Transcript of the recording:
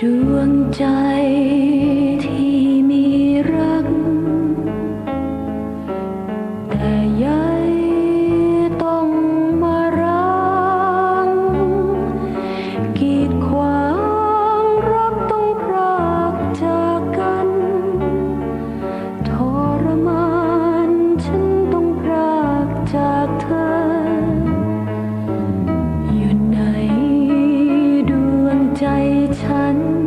ดวงใจ 寒